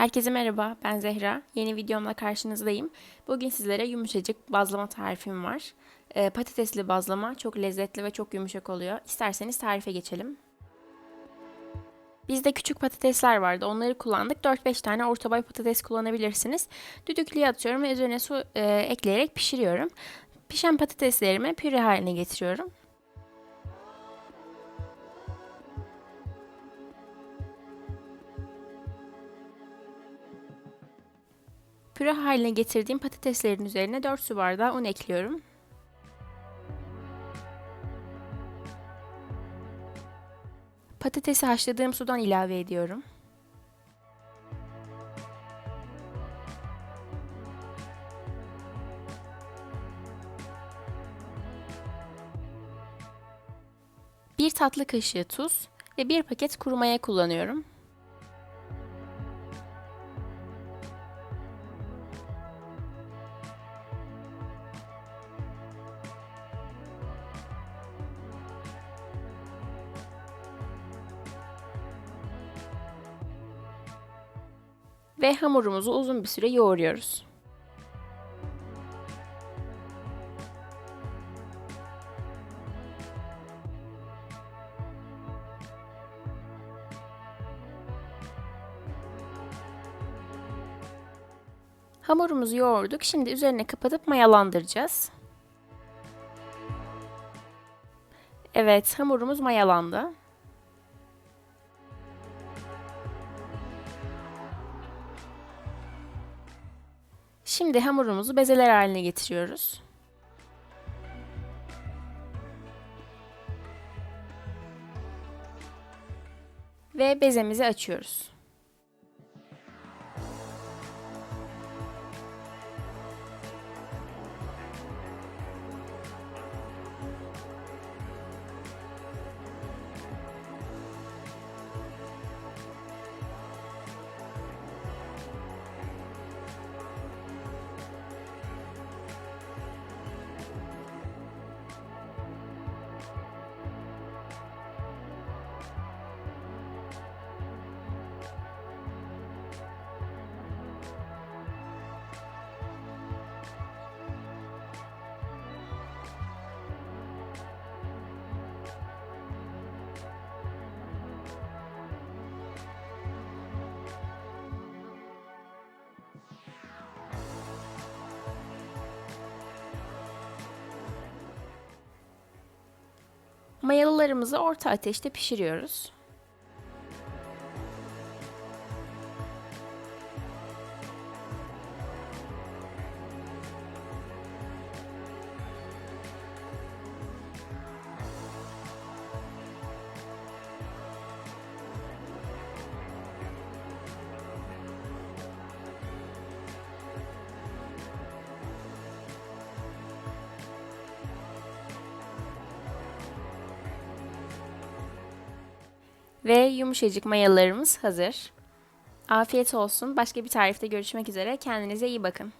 Herkese merhaba, ben Zehra. Yeni videomla karşınızdayım. Bugün sizlere yumuşacık bazlama tarifim var. Ee, patatesli bazlama çok lezzetli ve çok yumuşak oluyor. İsterseniz tarife geçelim. Bizde küçük patatesler vardı. Onları kullandık. 4-5 tane orta boy patates kullanabilirsiniz. Düdüklüye atıyorum ve üzerine su e, ekleyerek pişiriyorum. Pişen patateslerimi püre haline getiriyorum. Püre haline getirdiğim patateslerin üzerine 4 su bardağı un ekliyorum. Patatesi haşladığım sudan ilave ediyorum. Bir tatlı kaşığı tuz ve bir paket kuru maya kullanıyorum. Ve hamurumuzu uzun bir süre yoğuruyoruz. Hamurumuzu yoğurduk. Şimdi üzerine kapatıp mayalandıracağız. Evet, hamurumuz mayalandı. Şimdi hamurumuzu bezeler haline getiriyoruz. Ve bezemizi açıyoruz. Mayalılarımızı orta ateşte pişiriyoruz. Ve yumuşacık mayalarımız hazır. Afiyet olsun. Başka bir tarifte görüşmek üzere. Kendinize iyi bakın.